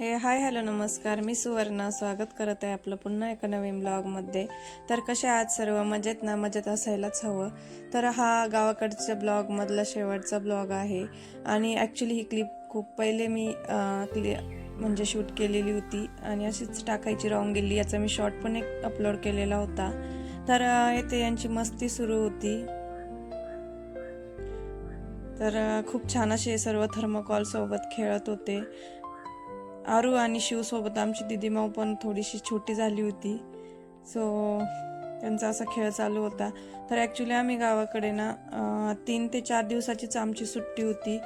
हे hi hello नमस्कार. मी सुवर्णा. स्वागत करत आहे आपलं पुन्हा एका नवीन ब्लॉगमध्ये. तर कसे आज सर्व? मजेत ना? मजेत असायलाच हवं. तर हा गावाकडच्या ब्लॉगमधला शेवटचा ब्लॉग आहे. आणि ॲक्च्युली ही क्लिप खूप पहिले मी क्लि म्हणजे शूट केलेली होती. आणि अशीच टाकायची राहून गेली याचा मी शॉर्ट पण एक अपलोड केलेला होता. तर येथे यांची मस्ती सुरू होती. तर खूप छान असे सर्व थर्मोकॉल सोबत खेळत होते. आरू आणि शिवसोबत आमची दिदीमाऊ पण थोडीशी छोटी झाली होती. सो त्यांचा असा खेळ चालू होता. तर ॲक्च्युली आम्ही गावाकडे ना तीन ते चार दिवसाचीच आमची सुट्टी होती.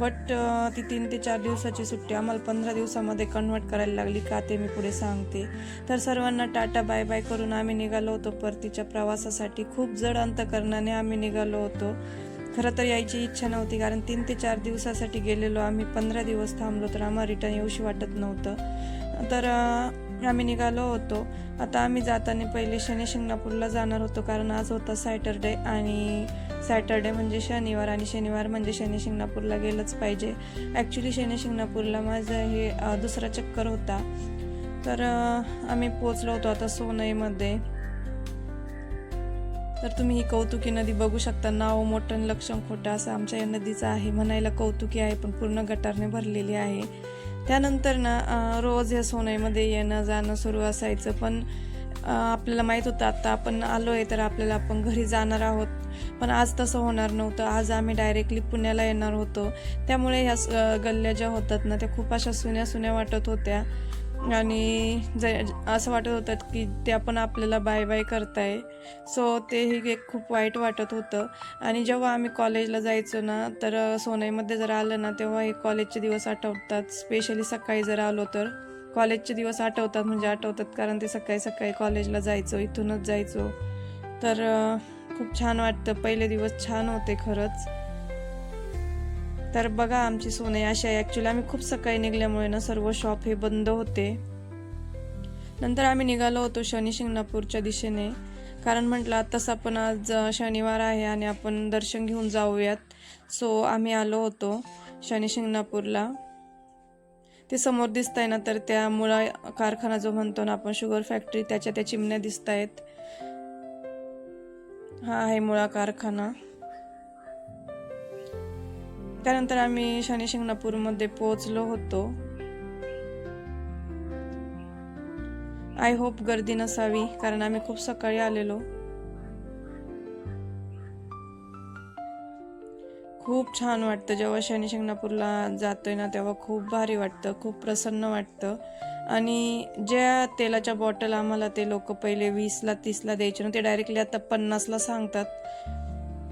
बट ती तीन ते चार दिवसाची सुट्टी आम्हाला पंधरा दिवसामध्ये कन्वर्ट करायला लागली का ते मी पुढे सांगते. तर सर्वांना टाटा बाय बाय करून आम्ही निघालो होतो परतीच्या प्रवासासाठी. खूप जड अंतकरणाने आम्ही निघालो होतो. खरं तर यायची इच्छा नव्हती कारण तीन ते चार दिवसासाठी गेलेलो आम्ही. पंधरा दिवस थांबलो तर आम्हाला रिटर्न येऊशी वाटत नव्हतं. तर आम्ही निघालो होतो. आता आम्ही जाताना पहिले शनी शिंगणापूरला जाणार होतो कारण आज होता सॅटरडे आणि सॅटरडे म्हणजे शनिवार आणि शनिवार म्हणजे शनी शिंगणापूरला गेलंच पाहिजे. ॲक्च्युली शनी शिंगणापूरला माझं हे दुसरा चक्कर होता. तर आम्ही पोचलो होतो आता सोनईमध्ये. तर तुम्ही ही कौतुकी नदी बघू शकता. नाव मोठं लक्षण खोटं असं आमच्या या नदीचं आहे. म्हणायला कौतुकी आहे पण पूर्ण गटारने भरलेली आहे. त्यानंतर ना रोज या सोनईमध्ये येणं जाणं सुरू असायचं पण आपल्याला माहीत होतं आता आपण आलो आहे तर आपल्याला आपण घरी जाणार आहोत. पण आज तसं होणार नव्हतं. आज आम्ही डायरेक्टली पुण्याला येणार होतो. त्यामुळे ह्या स- गल्ल्या ज्या होतात ना त्या खूप अशा सुन्या सुन्या वाटत होत्या. आणि ज असं वाटत होतं की ते आपण आपल्याला बाय बाय करताय. सो तेही एक खूप वाईट वाटत होतं. आणि जेव्हा आम्ही कॉलेजला जायचो ना तर सोनईमध्ये जर आलं ना तेव्हा हे कॉलेजचे दिवस आठवतात. स्पेशली सकाळी जर आलो तर. कॉलेजचे दिवस आठवतात म्हणजे आठवतात कारण ते सकाळी सकाळी कॉलेजला जायचो इथूनच जायचो. तर खूप छान वाटतं. पहिले दिवस छान होते खरंच. तर बघा आमची सोने अशी आहे ॲक्च्युली आम्ही खूप सकाळी निघल्यामुळे ना सर्व शॉप हे बंद होते. नंतर आम्ही निघालो होतो शनी शिंगणापूरच्या दिशेने. कारण म्हटलं तसं पण आज शनिवार आहे आणि आपण दर्शन घेऊन जाऊयात. सो आम्ही आलो होतो शनी शिंगणापूरला. ते समोर दिसत आहे ना तर त्या मुळा कारखाना जो म्हणतो ना आपण शुगर फॅक्टरी त्याच्या त्या चिमण्या दिसत आहेत हा आहे मुळा कारखाना. त्यानंतर आम्ही शनी शिंगणापूरमध्ये पोहोचलो होतो. आय होप गर्दी नसावी कारण आम्ही खूप सकाळी आलेलो. खूप छान वाटतं जेव्हा शनी शिंगणापूरला जातोय ना तेव्हा खूप भारी वाटतं खूप प्रसन्न वाटतं. आणि ज्या तेलाच्या बॉटल आम्हाला ते लोक पहिले वीसला तीसला द्यायचे ना ते डायरेक्टली आता पन्नासला सांगतात.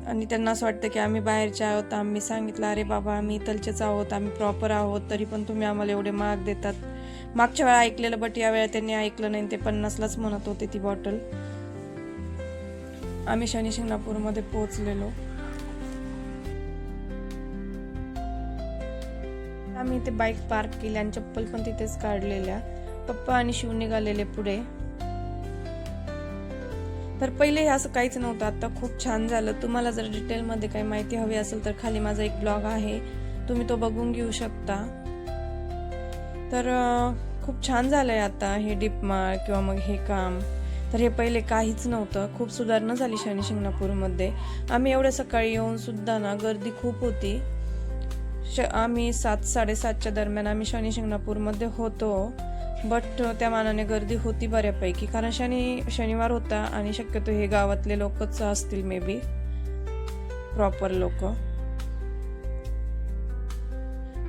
आणि त्यांना असं वाटतं की आम्ही बाहेरचे आहोत आम्ही सांगितलं अरे बाबा आम्ही इथलचेच आहोत आम्ही प्रॉपर आहोत तरी पण तुम्ही आम्हाला एवढे महाग देतात. मागच्या वेळा ऐकलेलं बट या वेळा त्यांनी ऐकलं नाही ते पन्नासलाच म्हणत होते ती बॉटल आम्ही शनी शिंगणापूरमध्ये पोहोचलेलो. आम्ही इथे बाईक पार्क केली आणि चप्पल पण तिथेच काढलेल्या. पप्पा आणि शिव निघालेले पुढे. तर पहिले हे असं काहीच नव्हतं. आत्ता खूप छान झालं. तुम्हाला जर डिटेलमध्ये काही माहिती हवी असेल तर खाली माझा एक ब्लॉग आहे. तुम्ही तो बघून घेऊ शकता. तर खूप छान झालं आहे आता हे डिपमाळ किंवा मग हे काम. तर हे पहिले काहीच नव्हतं. खूप सुधारणा झाली शनी शिंगणापूरमध्ये. आम्ही एवढ्या सकाळी येऊन सुद्धा ना गर्दी खूप होती. श आम्ही सात साडेसातच्या दरम्यान आम्ही शनी शिंगणापूरमध्ये होतो. बट त्या मानाने गर्दी होती बऱ्यापैकी. कारण शनी शनिवार होता आणि शक्यतो हे गावातले लोकच असतील मे बी प्रॉपर लोक.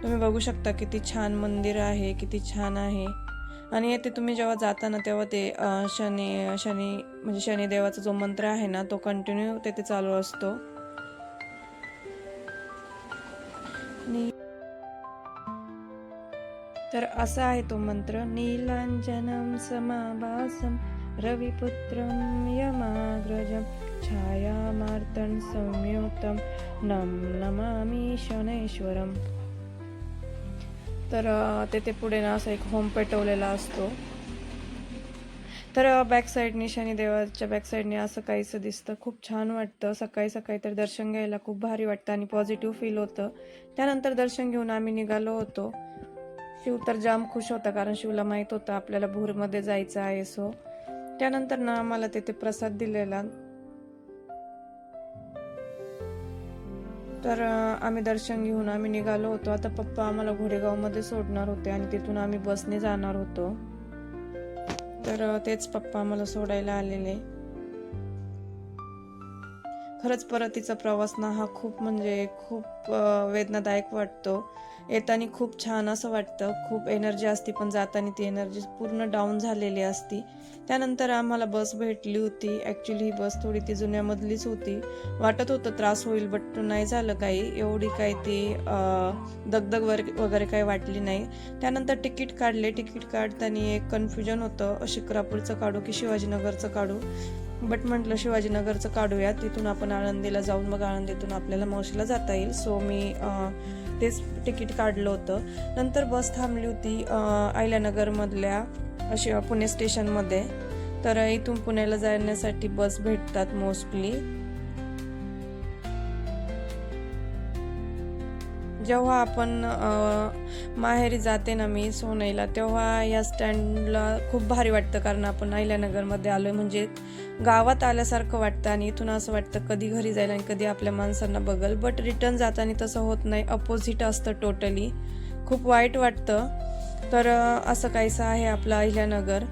तुम्ही बघू शकता किती छान मंदिर आहे किती छान आहे. आणि येथे तुम्ही जेव्हा जाता ना तेव्हा ते शनी शनी म्हणजे शनिदेवाचा जो मंत्र आहे ना तो कंटिन्यू तेथे चालू असतो. आणि तर असा आहे तो मंत्र. नीलांजनम समाभासम रविपुत्रम यमाग्रजम छायामार्तन संयुक्तम नम नमामी शनेश्वरम. तर तेथे पुढे ना असा एक होम पेटवलेला असतो. तर बॅक साईडने शनिदेवाच्या बॅक साईडने असं काहीसं दिसतं. खूप छान वाटतं. सकाळी सकाळी तर दर्शन घ्यायला खूप भारी वाटतं आणि पॉझिटिव्ह फील होतं. त्यानंतर दर्शन घेऊन आम्ही निघालो होतो. शिव तर जाम खुश होता कारण शिवला माहीत होतं आपल्याला भूरमध्ये जायचं आहे सो त्यानंतर ना आम्हाला तिथे प्रसाद दिलेला. तर आम्ही दर्शन घेऊन आम्ही निघालो होतो. आता पप्पा आम्हाला घोडेगावमध्ये सोडणार होते आणि तिथून आम्ही बसने जाणार होतो. तर तेच पप्पा आम्हाला सोडायला आलेले. खरंच परतीचा प्रवास ना हा खूप म्हणजे खूप वेदनादायक वाटतो. येताना खूप छान असं वाटतं. खूप एनर्जी असती पण जाताना ती एनर्जी पूर्ण डाऊन झालेली असती. त्यानंतर आम्हाला बस भेटली होती. ॲक्च्युली ही बस थोडी ती जुन्यामधलीच होती. वाटत होतं त्रास होईल बट नाही झालं काही. एवढी काही ती दगदग वगैरे काही वाटली नाही. त्यानंतर तिकीट काढले. तिकीट काढताना एक कन्फ्युजन होतं. शिक्रापूरचं काढू की शिवाजीनगरचं काढू? बट म्हटलं शिवाजीनगरचं काढूया. तिथून आपण आळंदीला जाऊन मग आळंदीतून आपल्याला मावशीला जाता येईल. सो मी तेच तिकीट काढलं होतं. नंतर बस थांबली होती आयल्यानगरमधल्या अहिल्यानगरमधल्या अशी पुणे स्टेशनमध्ये. तर इथून पुण्याला जाण्यासाठी बस भेटतात मोस्टली. जेव्हा आपण माहेरी जाते ना मी सोनईला तेव्हा या स्टँडला खूप भारी वाटतं कारण आपण अहिल्यानगरमध्ये आलो आहे म्हणजे गावात आल्यासारखं वाटतं आणि इथून असं वाटतं कधी घरी जाईल आणि कधी आपल्या माणसांना बघल बट रिटर्न जाताना तसं होत नाही. अपोजिट असतं टोटली खूप वाईट वाटतं. तर असं काहीसं आहे आपलं अहिल्यानगर.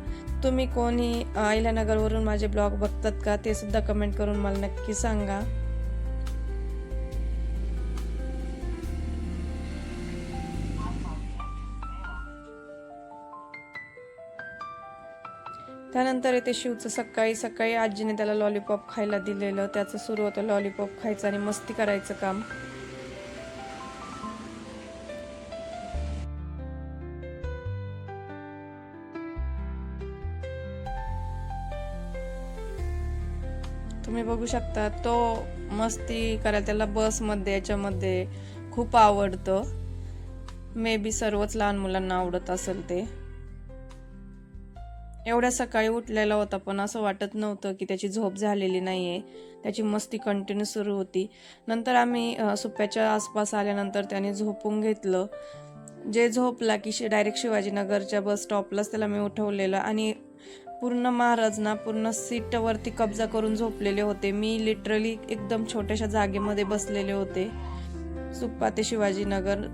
तुम्ही कोणी अहिल्यानगरवरून माझे ब्लॉग बघतात का ते सुद्धा कमेंट करून मला नक्की सांगा. त्यानंतर येते शिवचं सकाळी सकाळी आजीने त्याला लॉलीपॉप खायला दिलेलं. त्याचं सुरू होतं लॉलीपॉप खायचं आणि मस्ती करायचं काम. तुम्ही बघू शकता तो मस्ती करायला त्याला बसमध्ये याच्यामध्ये खूप आवडतं. मे बी सर्वच लहान मुलांना आवडत असेल ते. एवढ्या सकाळी उठलेला होता पण असं वाटत नव्हतं की त्याची झोप झालेली नाही आहे त्याची मस्ती कंटिन्यू सुरू होती. नंतर आम्ही सुप्याच्या आसपास आल्यानंतर त्याने झोपून घेतलं. जे झोपला की शि डायरेक्ट शिवाजीनगरच्या बस स्टॉपलाच त्याला मी उठवलेलं आणि पूर्ण महाराज ना पूर्ण सीटवरती कब्जा करून झोपलेले होते. मी लिटरली एकदम छोट्याशा जागेमध्ये बसलेले होते. सुप्पा ते शिवाजीनगर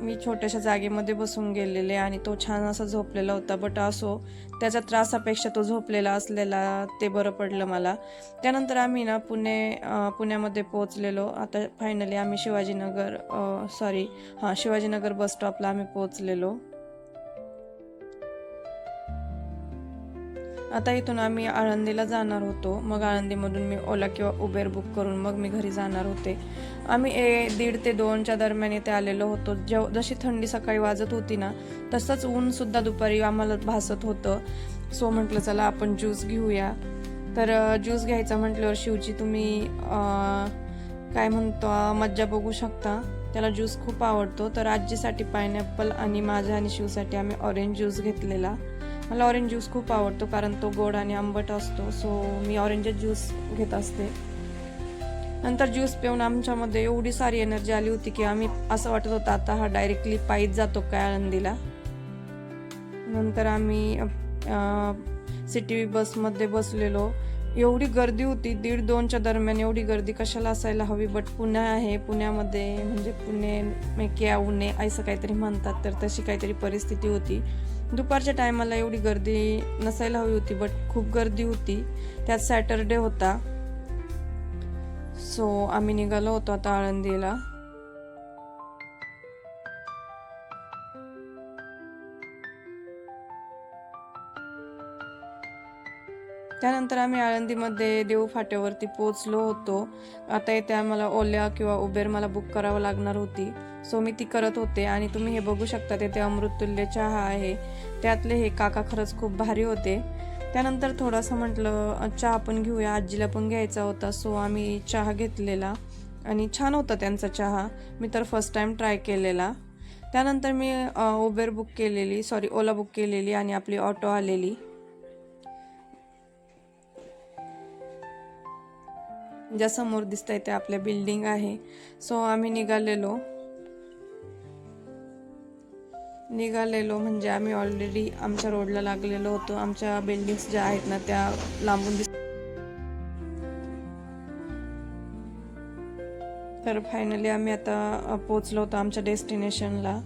मी छोट्याशा जागेमध्ये बसून गेलेले आणि तो छान असा झोपलेला होता बट असो त्याच्या त्रासापेक्षा तो झोपलेला असलेला ते बरं पडलं मला. त्यानंतर आम्ही ना पुणे पुण्यामध्ये पोहोचलेलो. आता फायनली आम्ही शिवाजीनगर सॉरी हां शिवाजीनगर बस स्टॉपला आम्ही पोहोचलेलो. आता इथून आम्ही आळंदीला जाणार होतो. मग आळंदीमधून मी ओला किंवा उबेर बुक करून मग मी घरी जाणार होते. आम्ही ए दीड ते दोनच्या दरम्यान इथे आलेलो होतो. जेव जशी थंडी सकाळी वाजत होती ना तसंच ऊनसुद्धा दुपारी आम्हाला भासत होतं. सो म्हटलं चला आपण ज्यूस घेऊया. तर ज्यूस घ्यायचा म्हटल्यावर शिवची तुम्ही काय म्हणतो मज्जा बघू शकता. त्याला ज्यूस खूप आवडतो. तर आजीसाठी पायनॅपल आणि माझ्या आणि शिवसाठी आम्ही ऑरेंज ज्यूस घेतलेला. मला ऑरेंज ज्यूस खूप आवडतो कारण तो गोड आणि आंबट असतो. सो मी ऑरेंज ज्यूस घेत असते. नंतर ज्यूस पिऊन आमच्यामध्ये एवढी सारी एनर्जी आली होती की आम्ही असं वाटत होतं आता हा डायरेक्टली पायीच जातो काय आळंदीला. नंतर आम्ही सिटी बसमध्ये बसलेलो. एवढी गर्दी होती दीड दोनच्या दरम्यान एवढी गर्दी कशाला असायला हवी? बट पुणे आहे पुण्यामध्ये म्हणजे पुणे में क्या उणे असं काहीतरी म्हणतात तर तशी काहीतरी परिस्थिती होती. दुपारच्या टायमाला एवढी गर्दी नसायला हवी होती बट खूप गर्दी होती. त्यात सॅटरडे होता. सो आम्ही निघालो होतो आता आळंदीला. त्यानंतर आम्ही आळंदीमध्ये देऊ फाट्यावरती पोचलो होतो. आता येते आम्हाला ओल्या किंवा उबेर मला बुक करावं लागणार होती. सो मी ती करत होते आणि तुम्ही हे बघू शकता तिथे अमृतुल्य चहा आहे. त्यातले हे काका खरंच खूप भारी होते. त्यानंतर थोडंसं म्हटलं चहा पण घेऊया आजीला पण घ्यायचा होता सो आम्ही चहा घेतलेला. आणि छान होता त्यांचा चहा. मी तर फर्स्ट टाईम ट्राय केलेला. त्यानंतर मी उबेर बुक केलेली सॉरी ओला बुक केलेली आणि आपली ऑटो आलेली. ज्या समोर दिसत आहे ते आपल्या बिल्डिंग आहे. सो आम्ही निघालेलो. निघालेलो म्हणजे आम्ही ऑलरेडी आमच्या रोडला लागलेलो होतो. आमच्या बिल्डिंग्स ज्या आहेत ना त्या लांबून दिस तर फायनली आम्ही आता पोचलो होतो आमच्या डेस्टिनेशनला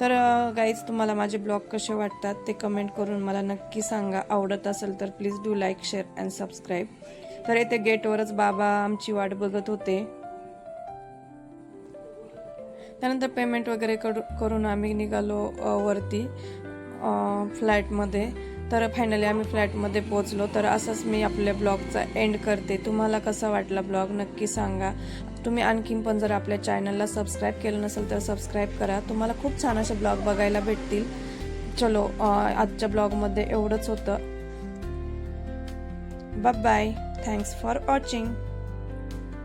तर गाईज तुम्हाला माझे ब्लॉग कसे वाटतात ते कमेंट करून मला नक्की सांगा. आवडत असेल तर please do like share and subscribe तर येथे गेटवरच बाबा आमची वाट बघत होते. त्यानंतर पेमेंट वगैरे करू करून आम्ही निघालो वरती फ्लॅटमध्ये तर फायनली आम्ही फ्लॅटमध्ये पोचलो तर असंच मी आपल्या ब्लॉगचा एंड करते. तुम्हाला कसा वाटला ब्लॉग नक्की सांगा. तुम्ही आणखीन पण जर आपल्या चॅनलला सबस्क्राईब केलं नसेल तर सबस्क्राईब करा. तुम्हाला खूप छान असे ब्लॉग बघायला भेटतील. चलो आजच्या ब्लॉगमध्ये एवढंच होतं. Bye bye thanks for watching